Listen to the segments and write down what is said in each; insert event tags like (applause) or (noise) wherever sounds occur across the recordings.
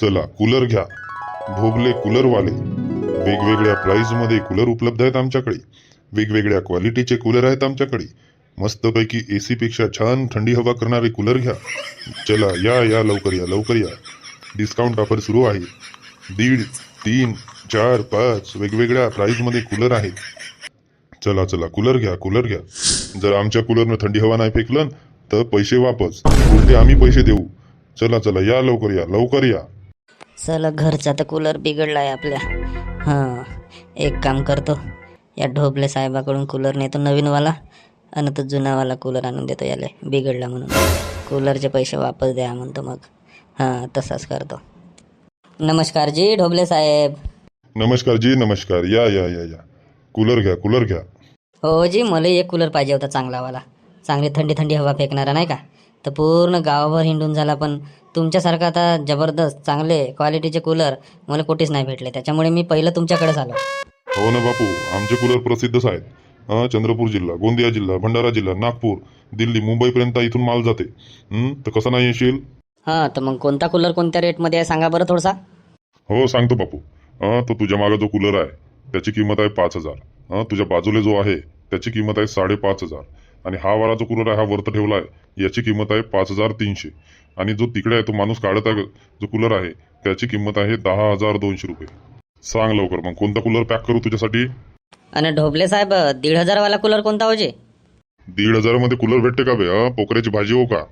चला कूलर घ्या. भोगले कूलरवाले वेगवेगळ्या प्राईजमध्ये कूलर उपलब्ध आहेत आमच्याकडे. वेगवेगळ्या क्वालिटीचे कूलर आहेत आमच्याकडे. मस्तपैकी ए सीपेक्षा छान थंडी हवा करणारे कूलर घ्या. चला या या लवकर या लवकर या. डिस्काउंट ऑफर सुरू आहे. दीड तीन चार पाच वेगवेगळ्या प्राईजमध्ये कूलर आहेत. चला चला कूलर घ्या कूलर घ्या. जर आमच्या कूलरनं थंडी हवा नाही फेकलं तर पैसे वापस. उलटे आम्ही पैसे देऊ? चला चला या लवकर या लवकर या. चला घरचा तर कूलर बिघडला आहे आपल्या. हां एक काम करतो. या ढोबले साहेबाकडून कूलर नेतो नवीनवाला. आणि तो जुनावाला कूलर आणून देतो याले. बिघडला म्हणून. कूलरचे पैसे वापस द्या म्हणतो मग. हां तसाच करतो. नमस्कार जी ढोबले साहेब. नमस्कार जी नमस्कार. या या या या. कूलर घ्या कूलर घ्या. हो जी मला एक कूलर पाहिजे होता चांगलावाला. चांगली थंडी थंडी हवा फेकणारा नाही का? तर पूर्ण गावाभर हिंडून झाला पण तुमच्यासारखा आता जबरदस्त चांगले क्वालिटीचे कूलर मला कुठेच नाही भेटले. त्याच्यामुळे मी पहिलं तुमच्याकडेच आलो. हो ना बापू आमचे कूलर प्रसिद्धच आहेत. चंद्रपूर जिल्हा गोंदिया जिल्हा भंडारा जिल्हा नागपूर दिल्ली मुंबईपर्यंत इथून माल जाते. हं, तर कसं नाही येशील? हां तर मग कोणता कूलर कोणत्या रेटमध्ये आहे सांगा बरं थोडासा. हो सांगतो बापू. तो तुझ्या मागे जो कूलर आहे त्याची किंमत आहे पाच हजार. तुझ्या बाजूला जो आहे त्याची किंमत आहे साडेपाच हजार. आणि हा वाला जो कूलर आहे हा वरत ठेवला आहे याची किंमत आहे पाच हजार तीनशे. आणि जो तिकडे आहे तो माणूस काढत आहे जो कूलर आहे त्याची किंमत आहे दहा हजार दोनशे रुपये. सांग लवकर मग कोणता कूलर पॅक करू तुझ्यासाठी? आणि ढोबले साहेब दीड हजारवाला कूलर कोणता होजे दीड हजारमध्ये कूलर भेटते का बे पोकऱ्याची भाजी हो का?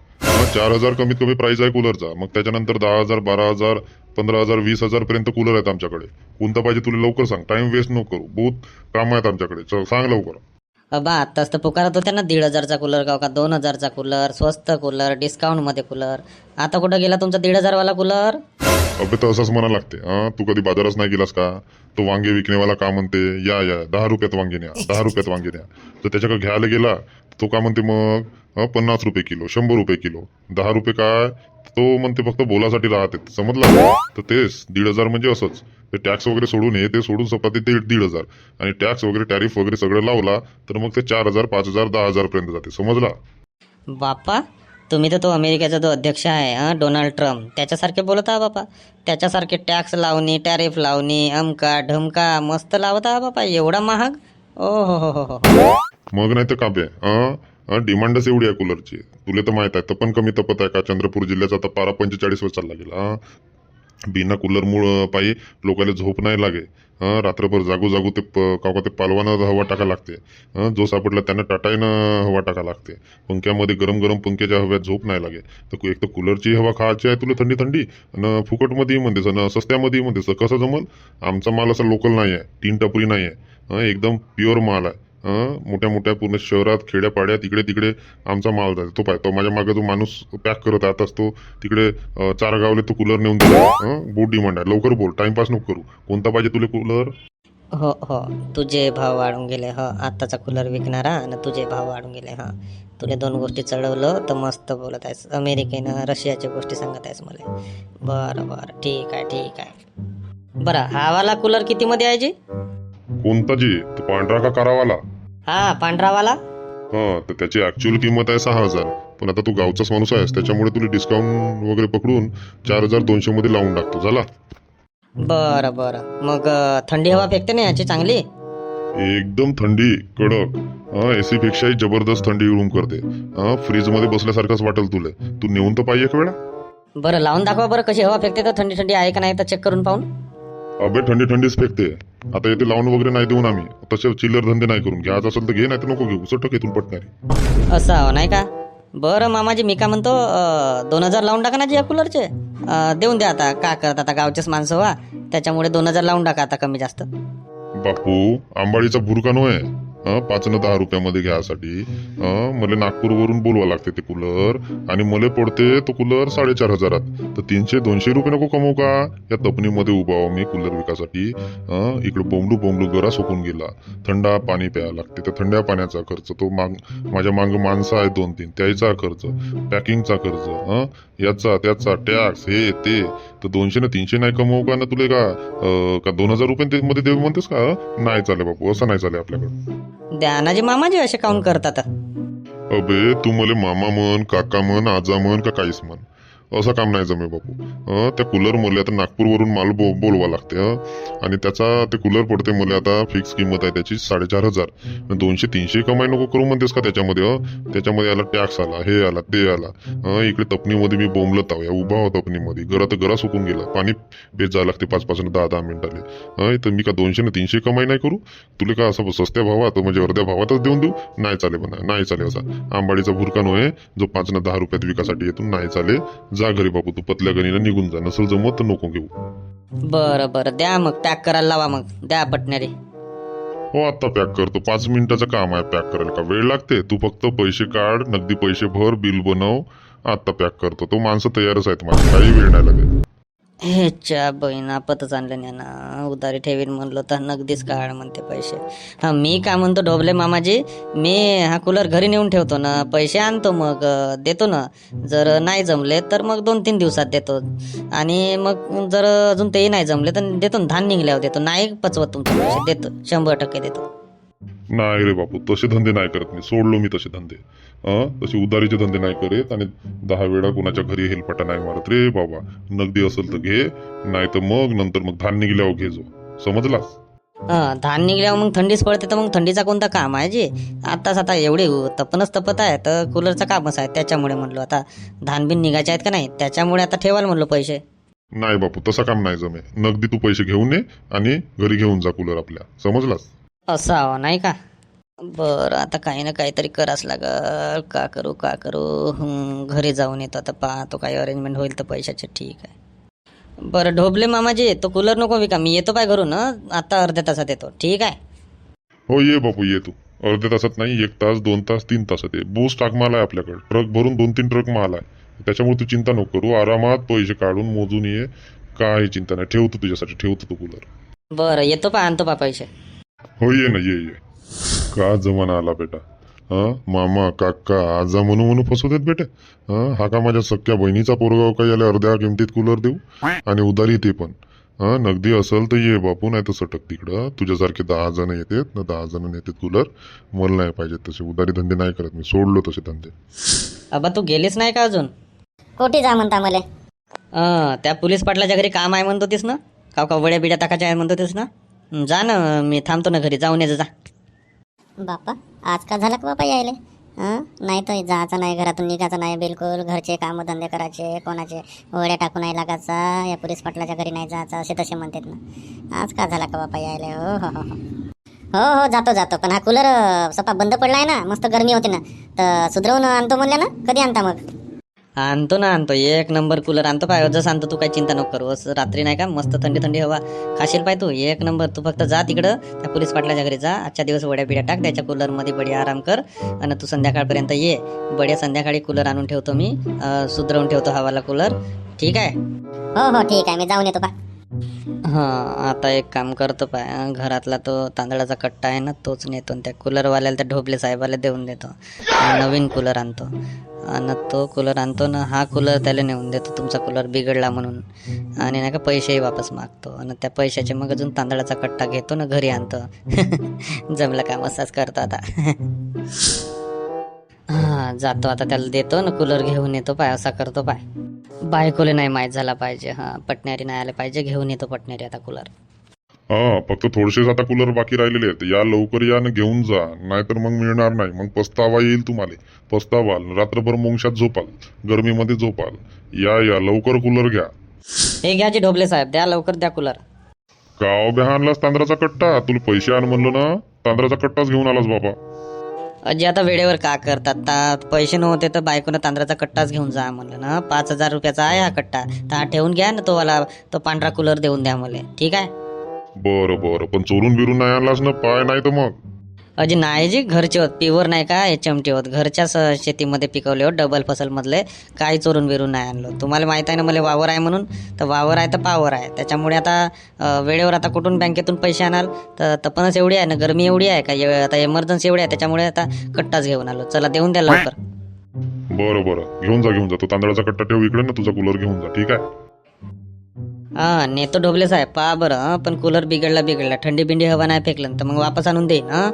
चार हजार कमीत कमी प्राइस आहे कूलरचा. मग त्याच्यानंतर दहा हजार बारा हजार पंधरा हजार वीस हजार पर्यंत कूलर आहेत आमच्याकडे. कोणता पाहिजे तुला लवकर सांग. टाइम वेस्ट नको करू. बहुत काम आहेत आमच्याकडे. चल, सांग लवकर. बा आत्ताच तर पुकारत होत्या ना दीड हजारचा कूलर का का दोन हजारचा कूलर स्वस्त कूलर डिस्काउंटमध्ये कूलर. आता कुठं गेला तुमचा दीड हजारवाला कूलर? अबे तर असंच म्हणा लागते हा तू कधी बाजारच नाही गेलास का? तो वांगे विकणेवाला का म्हणते? या या दहा रुपयात वांगे न्या दहा रुपयात वांगे न्या. तर त्याच्याकडे घ्यायला गेला तो का म्हणते मग पन्नास रुपये किलो शंभर रुपये किलो. दहा रुपये काय? तो म्हणते फक्त बोलासाठी राहते समजला? तर तेच दीड हजार म्हणजे असंच. ते टॅक्स वगैरे सोडून हे ते सोडून सपाती ते दीड हजार. आणि टॅक्स वगैरे टॅरिफ वगैरे सगळं लावला तर मग ते चार हजार पाच हजार दहा हजार पर्यंत जाते. समजला? बाप्पा तुम्ही तर तो अमेरिकेचा जो अध्यक्ष आहे हं, डोनाल्ड ट्रम्प त्याच्यासारखे बोलत आहा बापा त्याच्यासारखे टॅक्स लावणी टॅरिफ लावणी अमका ढमका मस्त लावत आहा बापा एवढा महाग? ओ हो हो हो हो. मग नाही तर का बे हां डिमांडच एवढी आहे कूलरची तुला तर माहीत आहे पण कमी तपत आहे का? चंद्रपूर जिल्ह्याचा आता पारा पंचेचाळीसवर चालला गेला हां. बिना कूलरमुळं पायी लोकांना झोप नाही लागे हां. रात्रभर जागू जागू ते प का का ते पालवानं हवा टाका लागते हां. जो सापडला त्यांना टाटाईनं हवा टाका लागते. पंख्यामध्ये गरम गरम पंख्याच्या हव्यात झोप नाही लागे. तर एक तर कूलरची हवा खायची आहे तुला थंडी थंडी आणि फुकटमध्येही म्हणतेस आणि सस्त्यामध्येही म्हणतेस. कसं जमल? आमचा माल असा लोकल नाही आहे तीन टपरी नाही आहे एकदम प्युअर माल आहे. मोठ्या मोठ्या पूर्ण शहरात खेड्यापाड्यात इकडे तिकडे आमचा माल जातो. तो पाहतो माझ्या मागे जो माणूस पॅक करत आहे असतो. तो तिकडे चार चारगावले तो कूलर नेऊन दिला बोट डिमांड आहे. लवकर बोल. टाइमपास नको करू. कोणता पाहिजे तुला कूलर हो हो. तुझे भाव वाढून गेले. हो आत्ताचा कूलर विकणारा आणि तुझे भाव वाढून गेले. हा. तुला दोन गोष्टी चढवलं तर मस्त बोलत आहेस. अमेरिकेनं रशियाच्या गोष्टी सांगत आहेस मला. बरं बरं. ठीक आहे ठीक आहे. बरं हा वाला कूलर कितीमध्ये आहे जी कोणता जी तो पांढरा का करावाला? हा पांढरावाला. हा तर त्याची ऍक्च्युअल किंमत आहे सहा हजार. पण आता तू गावचाच माणूस आहेस त्याच्यामुळे तुला डिस्काउंट वगैरे पकडून चार हजार दोनशे मध्ये लावून टाकतो. झाला? बरं बरं. मग अं, थंडी हवा फेकते ना याची चांगली? एकदम थंडी कडक. हा एसी पेक्षाही जबरदस्त थंडी रूम करते. हा फ्रीजमध्ये बसल्यासारखंच वाटेल तुला. तू नेऊन तर पाहिजे एक वेळा. बरं लावून दाखवा बरं कशी हवा फेकते तर थंडी थंडी आहे का नाही तर चेक करून पाहून. अबे थंडी थंडीच फेकते. आता येथे लावून वगैरे नाही देऊन आम्ही. तसे चिल्लर धंदे नाही करून घ्यायचं असेल तर घे नाही तर नको घेऊ. सटक इथून पटणारी. असं हो नाही का? बरं मामाजी मी काय म्हणतो दोन हजार लावून टाका ना जी या कूलरचे देऊन द्या आता. का करत आता गावचेच माणसं व्हा. त्याच्यामुळे दोन हजार लावून टाका आता कमी जास्त. बापू आंबाडीचा भुरका नव्हे. पाच दहा रुपयामध्ये घ्यायसाठी मला नागपूरवरून बोलवा लागते ते कूलर. आणि मला पडते तो कूलर साडेचार हजारात. तर तीनशे दोनशे रुपये नको कमवू का? या तपणीमध्ये उभा आहो मी कूलर विकासाठी. इकडे बोंबलू बोंबलू गरा सोकून गेला. थंडा पाणी प्यायला लागते. त्या थंड्या पाण्याचा खर्च तो माग माझ्या मांग माणसं आहेत दोन तीन त्याचा खर्च पॅकिंगचा खर्च याचा त्याचा टॅक्स हे ते. तर दोनशे ना तीनशे नाही कमवू का? ना तुला का अं, का दोन हजार रुपये ते मध्ये देऊ म्हणतेस का? नाही चाले बापू असं नाही चाले आपल्याकडे. द्यानाजी मामाजी असे काउंट करतात. अबे तू मला मामा म्हण काका म्हण आजा म्हण का काहीच म्हण. असं काम नाही जमे बापू. त्या कूलर मला आता नागपूरवरून माल बो बोलवा लागते हं. आणि त्याचा ते कूलर पडते मला आता फिक्स किंमत आहे त्याची साडेचार हजार. दोनशे तीनशे कमाई नको करू म्हणतेस का त्याच्यामध्ये हं? त्याच्यामध्ये आला टॅक्स आला हे आला ते आला. हं, इकडे तपणीमध्ये मी बोंबलत आहो या उभा हो तपणीमध्ये गरा घरा सुकून गेला. पाणी पेच जायला लागते पाच पाच दहा दहा मिनिटाले. हं, तर मी का दोनशे ना तीनशे कमाई नाही करू? तुला का असं सस्त्या भावात म्हणजे अर्ध्या भावातच देऊन देऊ? नाही चाले म्हणा नाही चाले असा. आंबाडीचा भुरका आहे जो पाच ना दहा रुपयात विकासाठी येतो नाही चाले जा घरी बापू तू पतल्या गणीला निघून जा नसल जमत तर नको घेऊ. बरं बरं द्या मग पॅक करायला लावा मग द्या पटणारे हो आता पॅक करतो. पाच मिनिटाचं काम आहे पॅक करायला. का वेळ लागते? तू फक्त पैसे काढ नगदी पैसे भर बिल बनव. आता पॅक करतो. तो माणसं तयारच आहेत माझे काही वेळ नाही लागेल ह्याच्या बहीण आपतच आणलं नाही ना. उधारी ठेवीन म्हणलो तर नगदीच काढ म्हणते पैसे. हा मी काय म्हणतो ढोबले मामाजी मी हा कूलर घरी नेऊन ठेवतो ना. पैसे आणतो मग अं, देतो ना. जर नाही जमले तर मग दोन तीन दिवसात देतो. आणि मग जर अजून तेही नाही जमले तर देतो ना. धान निघल्यावर देतो. नाही पचवत तुमचे पैसे देतो. शंभर टक्के देतो. नाही रे बापू तसे धंदे नाही करत मी. सोडलो मी तसे धंदे. अं? तसे उधारीचे धंदे नाही करत आणि दहा वेळा कोणाच्या घरी हेलपटा नाही मारत रे बाबा. नगदी असेल तर घे नाही तर मग नंतर मग धान निघल्यावर घे जो. समजलास? हा धान निघल्यावर मग थंडीच पडते तर मग थंडीचा कोणता काम आहे जी? आताच आता एवढे तपनच तपत आहे तर कूलरचं कामच आहे त्याच्यामुळे म्हणलो. आता धान बिन निघायचे आहेत का नाही? त्याच्यामुळे आता ठेवायला म्हणलो पैसे. नाही बापू तसा काम नाही जमे नगदी तू पैसे घेऊन ये आणि घरी घेऊन जा कूलर आपल्या. समजलास? असं हवं नाही का? बरं आता काही ना काहीतरी करावंच लागल. का करू का करू? हं, घरी जाऊन येतो आता पाहतो काही अरेंजमेंट होईल तर पैशाचे ठीक आहे. बरं ढोबले मामाजी तो कूलर नको विका. मी येतो पाय घरून? आता अर्ध्या तासात येतो ठीक आहे? हो ये बापू ये तू. अर्ध्या तासात नाही एक तास दोन तास तीन तासात ये. बूस टाक माल आहे आपल्याकडे. ट्रक भरून दोन तीन ट्रक माल आहे. त्याच्यामुळे तू चिंता नको करू. आरामात पैसे काढून मोजून ये. काही चिंता नाही. ठेवतो तुझ्यासाठी ठेवतो तू कूलर बरं येतो पा आणतो पा पैसे. हो ये ना ये ये. का जमाना आला बेटा? हा? मामा काका आजा म्हणू म्हणू फसवतात बेटा. हा? हा का माझ्या सख्या बहिणीचा पोरगाव का याला अर्ध्या किमतीत कूलर देऊ? आणि उधारी ते पण. हा? नगदी असेल तर ये बापू नाही तर सटक तिकडं. तुझ्यासारखे दहा जण येतात ना दहा जण येतात कूलर मला नाही पाहिजे तसे. उधारी धंदे नाही करत मी. सोडलो तसे धंदे. अबा तू गेलीस नाही का अजून? कोठी जा म्हणता मले? अं, त्या पोलीस पाटलाच्या घरी काम आहे म्हणतो तीस ना? का का वड्या बिड्या टाकायच्या आहे म्हणतो तीस ना? हं, जा ना मी थांबतो ना घरी. जाऊन ये जा बापा आज का झाला का बापा यायले? हं? नाही तर जायचं नाही घरातून निघायचं नाही बिलकुल घरचे कामं धंदे करायचे कोणाचे वडे टाकून नाही लागायचा या पोलीस पाटलाच्या घरी नाही जायचं असे तसे म्हणतात ना. आज का झाला का बापा यायले? हो हो हो हो. हो हो जातो जातो. पण हा कूलर सपा बंद पडलाय ना मस्त गरमी होते ना. तर सुधरवून आणतो म्हणले ना कधी आणता मग? आणतो ना आणतो. एक नंबर कूलर आणतो पाय. जसं आणतो तू काही चिंता नको करू. असं रात्री नाही का? मस्त थंडी थंडी हवा. खाशील पाय तू. एक नंबर. तू फक्त जा तिकडं. त्या पोलीस पाटलाच्या घरी जा. आजच्या दिवस वड्या बिड्या टाक. त्याच्या कूलरमध्ये बढिया आराम कर. आणि तू संध्याकाळपर्यंत ये. बढिया संध्याकाळी कूलर आणून ठेवतो मी. सुधरवून ठेवतो हवाला कूलर ठीक आहे? हो हो. ठीक आहे. मी जाऊन येतो. पा हां आता एक काम करतो पाय घरातला तो तांदळाचा कट्टा आहे ना तोच नेतो आणि त्या कूलरवाल्याला त्या ढोबले साहेबाला देऊन देतो. नवीन कूलर आणतो. आणि तो कूलर आणतो ना हा कूलर त्याला नेऊन देतो तुमचा कूलर बिघडला म्हणून. आणि नाही का पैसेही वापस मागतो. आणि त्या पैशाचे मग अजून तांदळाचा कट्टा घेतो ना घरी आणतो. (laughs) जमलं काम असंच करतो आता. (laughs) हा जातो आता त्याला देतो ना कूलर घेऊन येतो पाय असा करतो पाय. बायकोले नाही माहीत झाला पाहिजे हा पटणारी नाही आले पाहिजे घेऊन येतो पटणारी आता कूलर हा फक्त थोडेसेच आता कूलर बाकी राहिलेले आहेत. या लवकर या आणि घेऊन जा नाहीतर मग मिळणार नाही. मग पस्तावा येईल तुम्हाला. पस्तावाल रात्रभर मुंगशात झोपाल गरमीमध्ये झोपाल. या या लवकर कूलर घ्या. हे घ्या जी ढोबले साहेब द्या लवकर द्या कूलर गाव आणलास तांदळाचा कट्टा? तुला पैसे आण म्हणलो ना तांदळाचा कट्टाच घेऊन आलास बाबा. अजी आता वेळेवर का करतात? ता पैसे नव्हते तर बायकोनं तांदळाचा कट्टाच घेऊन जा म्हणलं ना. पाच हजार रुपयाचा आहे हा कट्टा. तर हा ठेवून घ्या ना तो वाला तो पांढरा कूलर देऊन द्या मला. ठीक आहे? बरं बरं. पण चोरून बिरून नाही आणलास ना? पाय नाही तर मग. अजी नाही जी घरचे होत प्युअर नाही का? हे चमटे होत घरच्याच शेतीमध्ये पिकवले होत डबल फसल मधले काही चोरून बिरून नाही आणलं. तुम्हाला माहीत आहे ना मला वावर आहे म्हणून? तर वावर आहे तर पावर आहे. त्याच्यामुळे आता वेळेवर आता कुठून बँकेतून पैसे आणाल? तर तपनच एवढी आहे ना गरमी एवढी आहे का? आता एमर्जन्सी एवढी आहे त्याच्यामुळे आता कट्टाच घेऊन आलो. चला देऊन द्या लवकर. बरं बरं. घेऊन जा घेऊन जा. तो तांदळाचा कट्टा ठेव इकडे ना तुझा कूलर घेऊन जा. ठीक आहे? हा नेतो ढोबले साहेब. पहा बरं पण कूलर बिघडला बिघडला. थंडी बिंडी हवा नाही फेकलं तर मग वापस आणून देईन हा.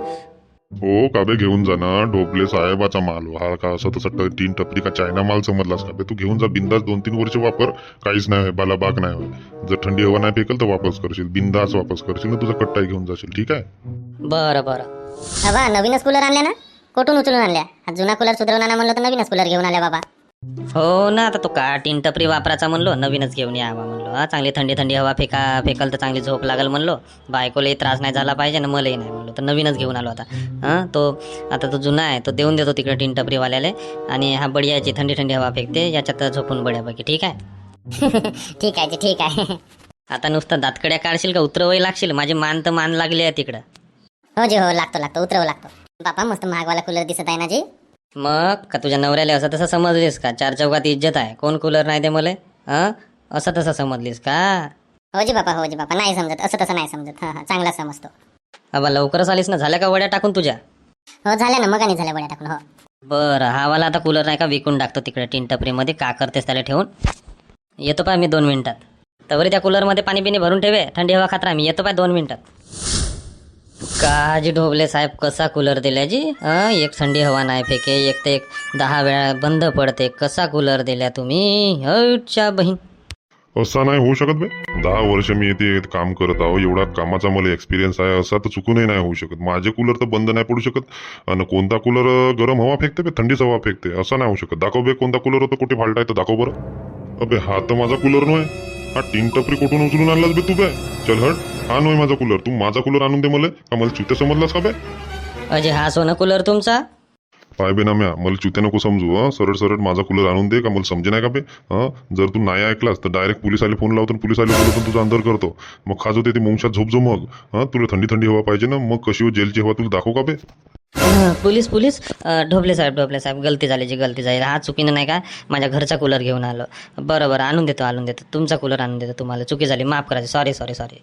हो काबे घेऊन जा ना. ढोबले साहेबाचा माल हा का असं तसं तीन टपरी का चायना माल समजलास काबे तू घेऊन जा बिंदास दोन तीन वर्ष वापर. काहीच नाही बाला बाग नाही होय. जर थंडी हवा नाही फेकल तर वापस करशील बिंदास वापस करशील ना तुझा कट्टाही घेऊन जाशील ठीक आहे? बरं बरं. बाबा नवीनच कूलर आणल्या ना? कुठून उचलून आणल्या? हा जुना कूलर सुधारवणार आणा म्हणलं तर नवीनच कूलर घेऊन आल्या बाबा. हो ना आता तो का टीन टपरी वापरायचा म्हणलो नवीनच घेऊन यावा म्हणलो. हा चांगली थंडी थंडी हवा फेका फेकल तर चांगली झोप लागल म्हणलो. बायकोलाही त्रास नाही झाला पाहिजे ना मलाही नाही म्हणलो. तर नवीनच घेऊन आलो आता. हां तो आता तो जुना आहे तो देऊन देतो तिकडे टीन टपरीवाल्याले. आणि हा बढियाची थंडी थंडी हवा फेकते याच्यात झोपून बढ्यापैकी ठीक आहे? (laughs) ठीक आहे ठीक आहे. आता नुसतं दातकड्या काढशील का उतरवही लागशील? माझी मान तर मान लागली आहे तिकडं. हो जी हो लागतो लागतो उतरव लागतो. बापा मस्त महागवाला कूलर दिसत आहे ना जी? मग? का तुझ्या नवऱ्याला असं तसं समजलीस का? चार चौकात इज्जत आहे. कोण कूलर नाही दे मले? हां? असं तसं समजलीस का? हो जी बापा हो जी बापा. नाही समजत. असं तसं नाही समजत. हा हा. चांगला समजतो. अबा लवकरच आलीस ना? झाल्या का वड्या टाकून तुझ्या? हो झाल्या ना. मग आणि झाल्या गोळ्या टाकून हो. बरं. हा वाला आता कूलर नाही का? विकून टाकतो तिकडे टीन टपरीमध्ये का करतेस त्याला ठेवून? येतो पाय मी दोन मिनिटात. तवरी त्या कूलरमध्ये पाणी बिणी भरून ठेवे. थंडी हवा खात राहा. मी येतो पाय दोन मिनिटात. काजी ढोबले साहेब कसा कूलर दिल्या जी? हं, एक थंडी हवा नाही फेके एक ते एक दहा वेळा बंद पडते कसा कूलर दिल्या तुम्ही? हटच्या बहीण. असा नाही होऊ शकत बे. दहा वर्ष मी येते काम करत आहो एवढा कामाचा मला एक्सपिरियन्स आहे असा तर चुकूनही नाही होऊ शकत. माझे कूलर तर बंद नाही पडू शकत. आणि कोणता कूलर गरम हवा फेकते बे थंडीच हवा फेकते असं नाही होऊ शकत. दाखव बे कोणता कूलर होता कुठे फाल्ट तर दाखव बरं. अबे हा तर माझा कूलर नव्हे. हा टीन टपरी कुठून उचलून आणलास बे तू बे? चल हट. हा नव्हे माझा कूलर तू माझा कूलर आणून दे मला. का मला चुत्या समजलास का बे? अजय हा सोनं कूलर तुमचा? पाय बे ना म्या. मला चुत्या नको समजू हं. सरळ सरळ माझा कूलर आणून दे का मला समजे नाही का बे? हं? जर तू नाही ऐकलास तर डायरेक्ट पोलिसाला फोन लावतो आणि पोलिसाला बोलतो तुझा अंदर करतो. मग खाजो ते मुंगशात झोपजो मग हं? तुला थंडी थंडी हवा पाहिजे ना? मग कशी हो जेलची हवा तुला दाखव का बे? Police police. ढोबले साहेब ढोबले साहेब गलती झाली जी गलती झाली. हा चुकीनं नाही का? माझ्या घरचा कूलर घेऊन आलो. बरं बरं. आणून देतो आणून देतो. तुमचा कूलर आणून देतो तुम्हाला. चुकी झाली. माफ करायची सॉरी सॉरी सॉरी